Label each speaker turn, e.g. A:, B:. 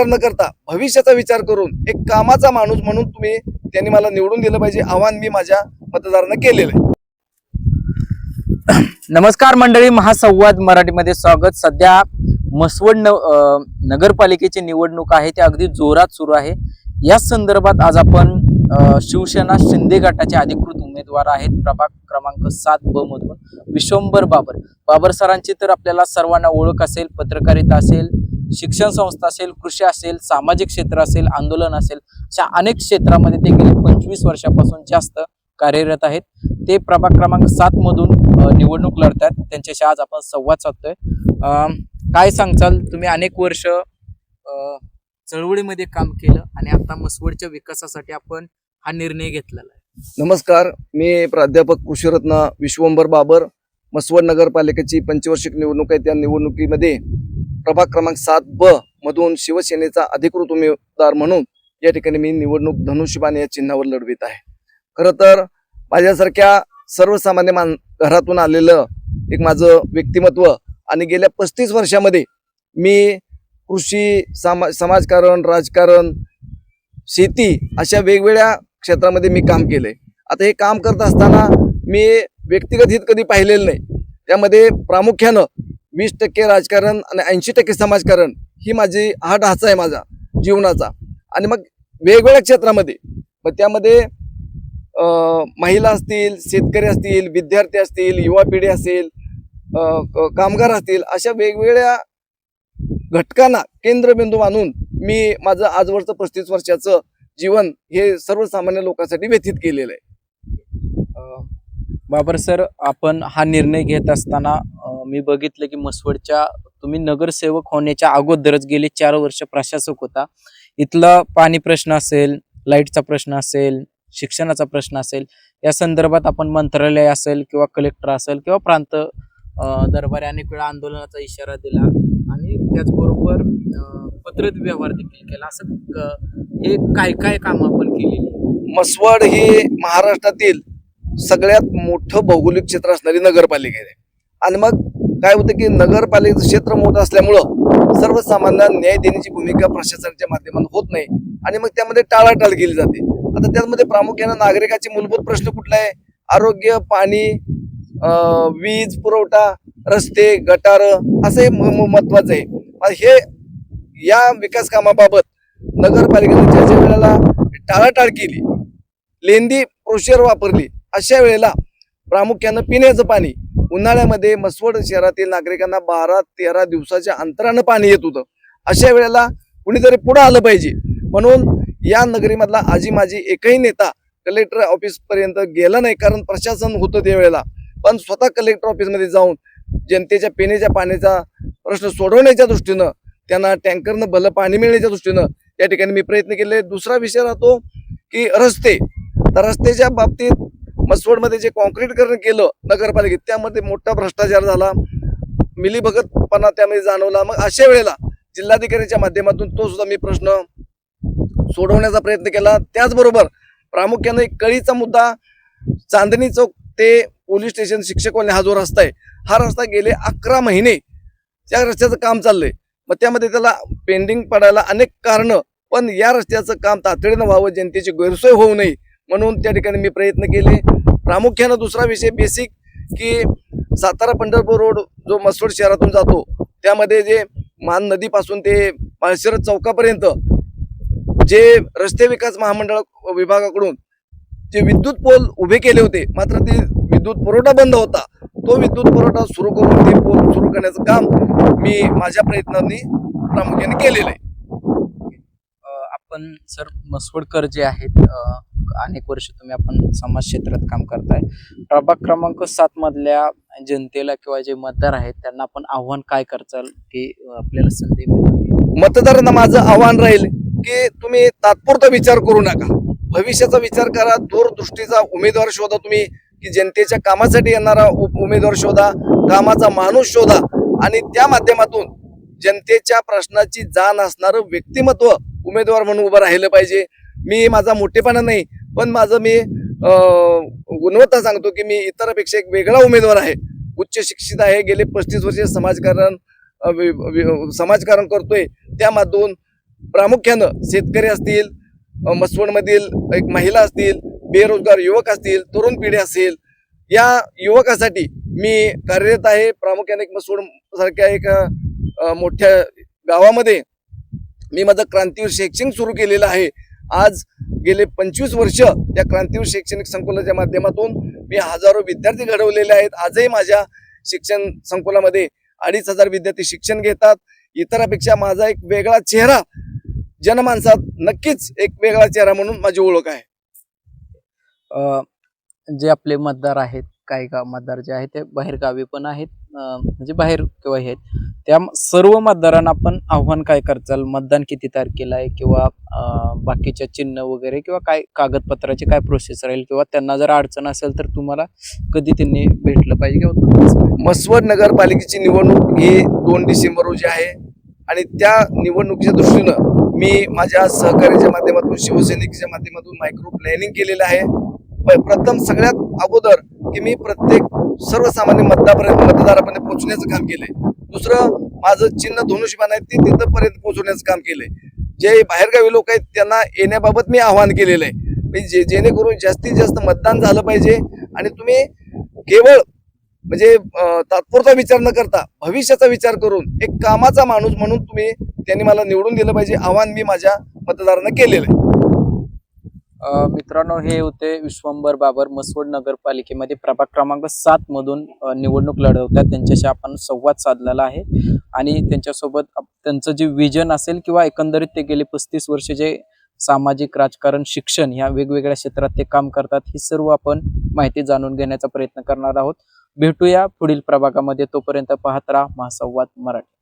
A: विचार न करता भविष्याचा विचार करून एक कामाचा माणूस म्हणून तुम्ही त्यांनी मला निवडून दिलं पाहिजे आव्हान मी माझ्या मतदारांना केलेलं आहे.
B: नमस्कार मंडळी महासंवाद मराठीमध्ये स्वागत. सध्या मसवड न नगरपालिकेची निवडणूक आहे ते अगदी जोरात सुरू आहे. या संदर्भात आज आपण शिवसेना शिंदे गटाचे अधिकृत उमेदवार आहेत प्रभाग क्रमांक सात ब मधून विश्वंभर बाबर. बाबर सरांची तर आपल्याला सर्वांना ओळख असेल पत्रकारिता असेल शिक्षण संस्था असेल कृषी असेल सामाजिक क्षेत्र असेल आंदोलन असेल अशा अनेक क्षेत्रामध्ये ते गेले पंचवीस वर्षापासून जास्त कार्यरत आहेत. ते प्रभाग क्रमांक सात मधून निवडणूक लढतात. त्यांच्याशी आज आपण संवाद साधतोय. काय सांगचाल? तुम्ही अनेक वर्ष चळवळीमध्ये काम केलं आणि आता मसवडच्या विकासासाठी आपण हा निर्णय घेतलेला आहे.
A: नमस्कार. मी प्राध्यापक कृषीरत्न विश्वंभर बाबर मसवड नगरपालिकेची पंचवार्षिक निवडणूक आहे. त्या निवडणुकीमध्ये प्रभाग क्रमांक सात ब मधून शिवसेनेचा अधिकृत उमेदवार म्हणून या ठिकाणी मी निवडणूक धनुष्यबाण या चिन्हावर लढवित आहे. खरं तर माझ्यासारख्या सर्वसामान्य मान घरातून आलेलं एक माझं व्यक्तिमत्व आणि गेल्या पस्तीस वर्षामध्ये मी कृषी सामा समाजकारण राजकारण शेती अशा वेगवेगळ्या क्षेत्रामध्ये मी काम केलं आता हे काम करत असताना मी व्यक्तिगत हित कधी पाहिलेलं नाही. त्यामध्ये प्रामुख्यानं वीस टक्के राजकारण आणि ऐंशी टक्के समाजकारण ही माझी हा ढाचा आहे माझा जीवनाचा. आणि मग वेगवेगळ्या क्षेत्रामध्ये मग त्यामध्ये महिला असतील शेतकरी असतील विद्यार्थी असतील युवा पिढी असेल कामगार असतील अशा वेगवेगळ्या घटकांना केंद्रबिंदू मानून मी माझं आजवरचं पस्तीस वर्षाचं जीवन हे सर्वसामान्य लोकांसाठी व्यतीत केलेलं आहे.
B: बाबर सर आपण हा निर्णय घेत असताना मी बघितलं की मसवडच्या तुम्ही नगरसेवक होण्याच्या अगोदरच गेले चार वर्ष प्रशासक होता. इथला पाणी प्रश्न असेल लाईटचा प्रश्न असेल शिक्षणाचा प्रश्न असेल या संदर्भात आपण मंत्रालय असेल किंवा कलेक्टर असेल किंवा प्रांत दरबारी अनेक वेळा आंदोलनाचा इशारा दिला आणि त्याचबरोबर पत्रित पत्र व्यवहार देखील केला. असं हे काय काय काम आपण केलेली?
A: मसवड ही महाराष्ट्रातील सगळ्यात मोठं भौगोलिक क्षेत्र असणारी नगरपालिका आहे आणि मग काय होतं की नगरपालिकेचं क्षेत्र मोठं असल्यामुळं सर्वसामान्यांना न्याय देण्याची भूमिका प्रशासनाच्या माध्यमातून होत नाही आणि मग त्यामध्ये टाळाटाळ केली जाते. आता त्यामध्ये प्रामुख्यानं नागरिकाचे मूलभूत प्रश्न कुठला आहे? आरोग्य पाणी वीज पुरवठा रस्ते गटार असे म- महत्वाचं आहे. हे या विकास कामाबाबत नगरपालिकेने ज्या ज्या वेळेला टाळाटाळ केली लेंदी प्रोशेर वापरली अशा वेळेला प्रामुख्यानं पिण्याचं पाणी उन्हाळ्यामध्ये मसवड शहरातील नागरिकांना बारा तेरा दिवसाच्या अंतरानं पाणी येत होतं. अशा वेळेला कुणीतरी पुढं आलं पाहिजे. म्हणून या नगरीमधला आजी माझी एकही नेता कलेक्टर ऑफिसपर्यंत गेला नाही कारण प्रशासन होतं त्यावेळेला पण स्वतः कलेक्टर ऑफिसमध्ये जाऊन जनतेच्या पिण्याच्या पाण्याचा प्रश्न सोडवण्याच्या दृष्टीनं त्यांना टँकरनं भलं पाणी मिळण्याच्या दृष्टीनं त्या ठिकाणी मी प्रयत्न केले. दुसरा विषय राहतो की रस्ते. तर रस्त्याच्या बाबतीत मसवडमध्ये जे कॉन्क्रीटकरण केलं नगरपालिकेत त्यामध्ये मोठा भ्रष्टाचार झाला. मिलीभगतपणा त्यामध्ये जाणवला. मग अशा वेळेला जिल्हाधिकाऱ्याच्या माध्यमातून तो सुद्धा मी प्रश्न सोडवण्याचा प्रयत्न केला. त्याचबरोबर प्रामुख्याने कळीचा मुद्दा चांदणी चौक ते पोलीस स्टेशन शिक्षक कॉलनी हा जो रस्ता आहे हा रस्ता गेले अकरा महिने त्या रस्त्याचं काम चाललंय. मग त्यामध्ये त्याला पेंडिंग पडायला अनेक कारणं पण या रस्त्याचं काम तातडीनं व्हावं जनतेची गैरसोय होऊ नये म्हणून त्या ठिकाणी मी प्रयत्न केले. प्रामुख्यानं दुसरा विषय बेसिक की सातारा पंढरपूर रोड जो मसवड शहरातून जातो त्यामध्ये जे मान नदीपासून ते माळशिरस चौकापर्यंत जे रस्ते विकास महामंडळ विभागाकडून जे विद्युत पोल उभे केले होते मात्र ते विद्युत पुरवठा बंद होता तो विद्युत पुरवठा सुरू करून ते पोल सुरू करण्याचं काम मी माझ्या प्रयत्नांनी प्रामुख्याने केलेलं आहे.
B: आपण सर मसवडकर जे आहेत अनेक वर्ष तुम्ही आपण समाज क्षेत्रात काम करताय. प्रभाग क्रमांक सात मधल्या जनतेला किंवा जे मतदार आहेत त्यांना आपण आव्हान काय करचाल की आपल्याला संधी मिळावी?
A: मतदारांना माझं आव्हान राहील की तुम्ही तात्पुरता विचार करू नका. भविष्याचा विचार करा दूरदृष्टीचा उमेदवार शोधा तुम्ही की जनतेच्या कामासाठी येणारा उ- उमेदवार शोधा कामाचा माणूस शोधा आणि त्या माध्यमातून जनतेच्या प्रश्नाची जाण असणारं व्यक्तिमत्व उमेदवार म्हणून उभं राहिलं पाहिजे. मी माझा मोठेपणा नाही पण माझं मी गुणवत्ता सांगतो की मी इतरापेक्षा एक वेगळा उमेदवार आहे. उच्च शिक्षित आहे गेले पस्तीस वर्षे समाजकारण वि- समाजकारण करतोय. त्यामधून प्रामुख्यानं शेतकरी असतील मसवणमधील मसवडमधील एक महिला असतील बेरोजगार युवक असतील तरुण पिढी असेल या युवकासाठी मी कार्यरत आहे. प्रामुख्याने एक मसवड सारख्या एक मोठ्या गावामध्ये मी माझं क्रांतीवीर शैक्षणिक सुरू केलेलं आहे. आज गेले पंचवीस वर्ष त्या क्रांतीवीर शैक्षणिक संकुलाच्या माध्यमातून मी हजारो विद्यार्थी घडवलेले आहेत. आजही माझ्या शिक्षण संकुलामध्ये अडीच हजार विद्यार्थी शिक्षण घेतात. इतरापेक्षा माझा एक वेगळा चेहरा जनमानसात नक्कीच एक वेगळा चेहरा म्हणून माझी ओळख आहे.
B: जे आपले मतदार आहेत काही का मतदार जे आहेत ते बाहेरगावी पण आहेत. म्हणजे बाहेर किंवा हे त्या सर्व मतदारांना आपण आव्हान काय करचाल मतदान किती तारखेला आहे? किंवा बाकीच्या चिन्ह वगैरे किंवा काय कागदपत्राची काय प्रोसेस राहील? किंवा त्यांना जर अडचण असेल तर तुम्हाला कधी त्यांनी भेटलं पाहिजे किंवा तुम्ही
A: नगरपालिकेची निवडणूक ही दोन डिसेंबर रोजी आहे. आणि त्या निवडणुकीच्या दृष्टीनं मी माझ्या सहकार्याच्या माध्यमातून शिवसैनिकच्या माध्यमातून मायक्रो प्लॅनिंग केलेलं आहे. प्रथम सगळ्यात अगोदर की मी प्रत्येक सर्वसामान्य मतदापर्यंत मतदारापर्यंत पोहोचण्याचं काम केलंय. दुसरं माझं चिन्ह धनुष्यबाण आहे ते तिथंपर्यंत पोहोचवण्याचं काम केलंय. जे बाहेरगावी लोक आहेत त्यांना येण्याबाबत मी आवाहन केलेलं आहे. म्हणजे जे जेणेकरून जास्तीत जास्त मतदान झालं पाहिजे आणि तुम्ही केवळ म्हणजे तात्पुरता विचार न करता भविष्याचा विचार करून एक कामाचा माणूस म्हणून तुम्ही त्यांनी मला निवडून दिलं पाहिजे आव्हान मी माझ्या मतदारांना केलेलं आहे.
B: मित्रांनो हे होते विश्वंभर बाबर मसवड नगरपालिकेमध्ये प्रभाग क्रमांक सात मधून निवडणूक लढवतात. त्यांच्याशी आपण संवाद साधलेला आहे. आणि त्यांच्यासोबत त्यांचं जे विजन असेल किंवा एकंदरीत ते गेले पस्तीस वर्ष जे सामाजिक राजकारण शिक्षण ह्या वेगवेगळ्या क्षेत्रात ते काम करतात ही सर्व आपण माहिती जाणून घेण्याचा प्रयत्न करणार आहोत. भेटूया पुढील प्रभागामध्ये. तोपर्यंत पाहत राहा महासंवाद मराठी.